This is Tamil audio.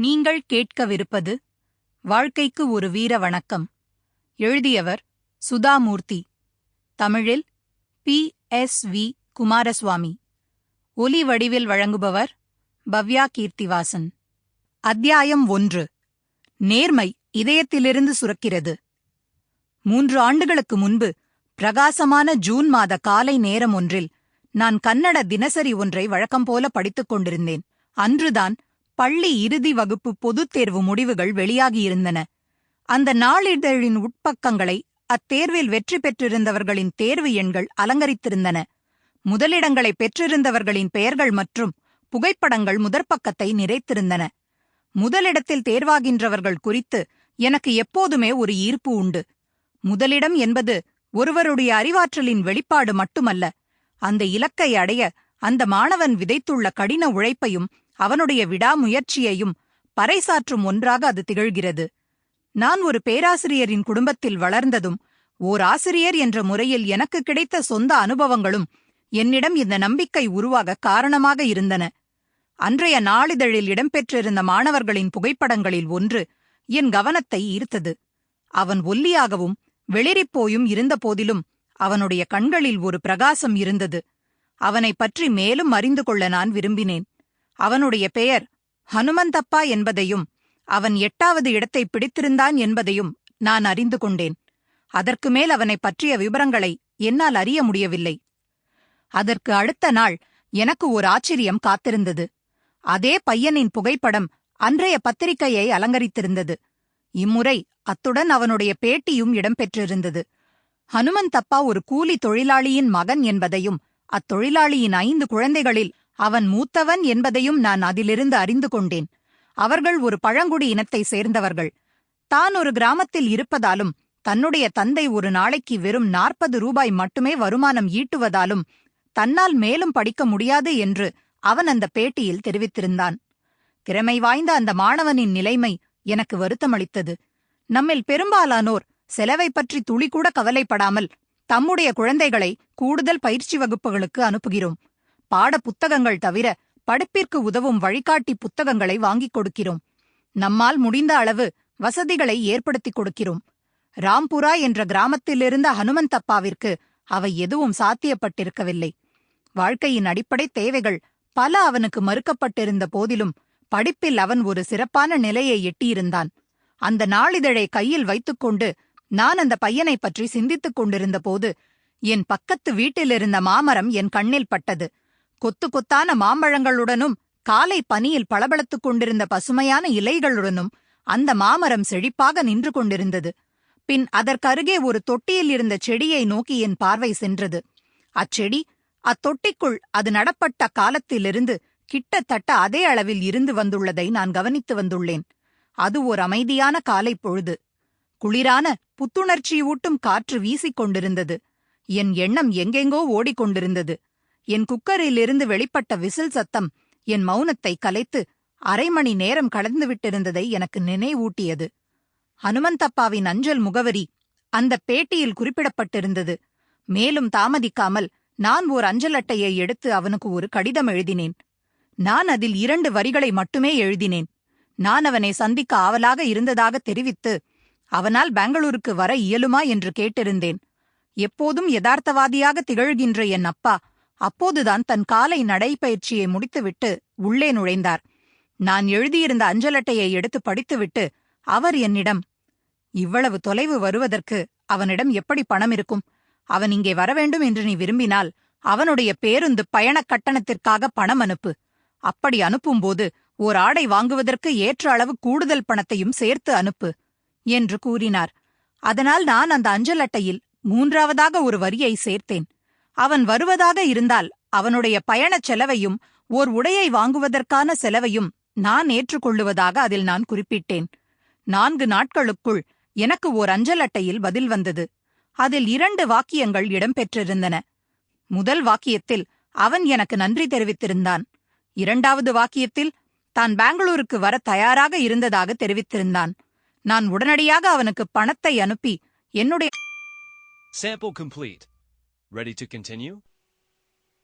நீங்கள் கேட்கவிருப்பது வாழ்க்கைக்கு ஒரு வீர வணக்கம். எழுதியவர் சுதாமூர்த்தி. தமிழில் பி. எஸ். வி. குமாரசுவாமி. ஒலி வடிவில் வழங்குபவர் பவ்யா கீர்த்திவாசன். அத்தியாயம் ஒன்று. நேர்மை இதயத்திலிருந்து சுரக்கிறது. மூன்று ஆண்டுகளுக்கு முன்பு பிரகாசமான ஜூன் மாத காலை நேரம் ஒன்றில் நான் கன்னட தினசரி ஒன்றை வழக்கம் போல படித்துக் கொண்டிருந்தேன். அன்றுதான் பள்ளி இறுதி வகுப்பு பொதுத் தேர்வு முடிவுகள் வெளியாகியிருந்தன. அந்த நாளிதழின் உட்பக்கங்களை அத்தேர்வில் வெற்றி பெற்றிருந்தவர்களின் தேர்வு எண்கள் அலங்கரித்திருந்தன. முதலிடங்களை பெற்றிருந்தவர்களின் பெயர்கள் மற்றும் புகைப்படங்கள் முதற்பக்கத்தை நிறைத்திருந்தன. முதலிடத்தில் தேர்வாகின்றவர்கள் குறித்து எனக்கு எப்போதுமே ஒரு ஈர்ப்பு உண்டு. முதலிடம் என்பது ஒருவருடைய அறிவாற்றலின் வெளிப்பாடு மட்டுமல்ல அந்த இலக்கை அடைய அந்த மாணவன் விதைத்துள்ள கடின உழைப்பையும் அவனுடைய விடாமுயற்சியையும் பறைசாற்றும் ஒன்றாக அது திகழ்கிறது. நான் ஒரு பேராசிரியரின் குடும்பத்தில் வளர்ந்ததும் ஓர் ஆசிரியர் என்ற முறையில் எனக்கு கிடைத்த சொந்த அனுபவங்களும் என்னிடம் இந்த நம்பிக்கை உருவாக காரணமாக இருந்தன. அன்றைய நாளிதழில் இடம்பெற்றிருந்த மாணவர்களின் புகைப்படங்களில் ஒன்று என் கவனத்தை ஈர்த்தது. அவன் ஒல்லியாகவும் வெளிரிப்போயும் இருந்தபோதிலும் அவனுடைய கண்களில் ஒரு பிரகாசம் இருந்தது. அவனைப் பற்றி மேலும் அறிந்து கொள்ள நான் விரும்பினேன். அவனுடைய பெயர் ஹனுமந்தப்பா என்பதையும் அவன் எட்டாவது இடத்தை பிடித்திருந்தான் என்பதையும் நான் அறிந்து கொண்டேன். அதற்கு மேல் அவனைப் பற்றிய விவரங்களை என்னால் அறிய முடியவில்லை. அதற்கு அடுத்த நாள் எனக்கு ஒரு ஆச்சரியம் காத்திருந்தது. அதே பையனின் புகைப்படம் அன்றைய பத்திரிகையை அலங்கரித்திருந்தது. இம்முறை அத்துடன் அவனுடைய பேட்டியும் இடம்பெற்றிருந்தது. ஹனுமந்தப்பா ஒரு கூலி தொழிலாளியின் மகன் என்பதையும் அத்தொழிலாளியின் ஐந்து குழந்தைகளில் அவன் மூத்தவன் என்பதையும் நான் அதிலிருந்து அறிந்து கொண்டேன். அவர்கள் ஒரு பழங்குடி இனத்தை சேர்ந்தவர்கள். தான் ஒரு கிராமத்தில் இருப்பதாலும் தன்னுடைய தந்தை ஒரு நாளைக்கு வெறும் நாற்பது ரூபாய் மட்டுமே வருமானம் ஈட்டுவதாலும் தன்னால் மேலும் படிக்க முடியாது என்று அவன் அந்த பேட்டியில் தெரிவித்திருந்தான். திறமை வாய்ந்த அந்த மாணவனின் நிலைமை எனக்கு வருத்தமளித்தது. நம்மில் பெரும்பாலானோர் செலவை பற்றி துளிக்கூட கவலைப்படாமல் தம்முடைய குழந்தைகளை கூடுதல் பயிற்சி வகுப்புகளுக்கு அனுப்புகிறோம். பாட புத்தகங்கள் தவிர படிப்பிற்கு உதவும் வழிகாட்டி புத்தகங்களை வாங்கிக் கொடுக்கிறோம். நம்மால் முடிந்த அளவு வசதிகளை ஏற்படுத்திக் கொடுக்கிறோம். ராம்புரா என்ற கிராமத்திலிருந்த ஹனுமந்தப்பாவிற்கு அவை எதுவும் சாத்தியப்பட்டிருக்கவில்லை. வாழ்க்கையின் அடிப்படை தேவைகள் பல அவனுக்கு மறுக்கப்பட்டிருந்த போதிலும் படிப்பில் அவன் ஒரு சிறப்பான நிலையை எட்டியிருந்தான். அந்த நாளிதழை கையில் வைத்துக்கொண்டு நான் அந்த பையனைப் பற்றி சிந்தித்துக் கொண்டிருந்த போது என் பக்கத்து வீட்டிலிருந்த மாமரம் என் கண்ணில் பட்டது. கொத்து கொத்தான மாம்பழங்களுடனும் காலை பனியில் பளபளத்துக் கொண்டிருந்த பசுமையான இலைகளுடனும் அந்த மாமரம் செழிப்பாக நின்று கொண்டிருந்தது. பின் அதற்கருகே ஒரு தொட்டியில் இருந்த செடியை நோக்கி என் பார்வை சென்றது. அச்செடி அத்தொட்டிக்குள் அது நடப்பட்ட காலத்திலிருந்து கிட்டத்தட்ட அதே அளவில் இருந்து வந்துள்ளதை நான் கவனித்து வந்துள்ளேன். அது ஓர் அமைதியான காலை பொழுது. குளிரான புத்துணர்ச்சியூட்டும் காற்று வீசிக் கொண்டிருந்தது. என் எண்ணம் எங்கெங்கோ ஓடிக்கொண்டிருந்தது என் குக்கரிலிருந்து வெளிப்பட்ட விசில் சத்தம் என் மௌனத்தை கலைத்து அரை மணி நேரம் கடந்துவிட்டிருந்ததை எனக்கு நினைவூட்டியது. ஹனுமந்தப்பாவின் அஞ்சல் முகவரி அந்த பேட்டியில் குறிப்பிடப்பட்டிருந்தது. மேலும் தாமதிக்காமல் நான் ஓர் அஞ்சல் அட்டையை எடுத்து அவனுக்கு ஒரு கடிதம் எழுதினேன். நான் அதில் இரண்டு வரிகளை மட்டுமே எழுதினேன். நான் அவனை சந்திக்க ஆவலாக இருந்ததாக தெரிவித்து அவனால் பெங்களூருக்கு வர இயலுமா என்று கேட்டிருந்தேன். எப்போதும் யதார்த்தவாதியாக திகழ்கின்ற என் அப்பா அப்போதுதான் தன் காலை நடைபயிற்சியை முடித்துவிட்டு உள்ளே நுழைந்தார். நான் எழுதியிருந்த அஞ்சலட்டையை எடுத்து படித்துவிட்டு அவர் என்னிடம் இவ்வளவு தொலைவு வருவதற்கு அவனிடம் எப்படி பணம் இருக்கும்? அவன் இங்கே வரவேண்டும் என்று நீ விரும்பினால் அவனுடைய பேருந்து பயணக் கட்டணத்திற்காக பணம் அனுப்பு. அப்படி அனுப்பும்போது ஓர் ஆடை வாங்குவதற்கு ஏற்ற அளவு கூடுதல் பணத்தையும் சேர்த்து அனுப்பு என்று கூறினார். அதனால் நான் அந்த அஞ்சல் அட்டையில் மூன்றாவதாக ஒரு வரியை சேர்த்தேன். அவன் வருவதாக இருந்தால் அவனுடைய பயணச் செலவையும் ஓர் உடையை வாங்குவதற்கான செலவையும் நான் ஏற்றுக்கொள்ளுவதாக அதில் நான் குறிப்பிட்டேன். நான்கு நாட்களுக்குள் எனக்கு ஓர் அஞ்சல் அட்டையில் பதில் வந்தது. அதில் இரண்டு வாக்கியங்கள் இடம்பெற்றிருந்தன. முதல் வாக்கியத்தில் அவன் எனக்கு நன்றி தெரிவித்திருந்தான். இரண்டாவது வாக்கியத்தில் தான் பெங்களூருக்கு வர தயாராக இருந்ததாக தெரிவித்திருந்தான். நான் உடனடியாக அவனுக்கு பணத்தை அனுப்பி என்னுடைய Ready to continue?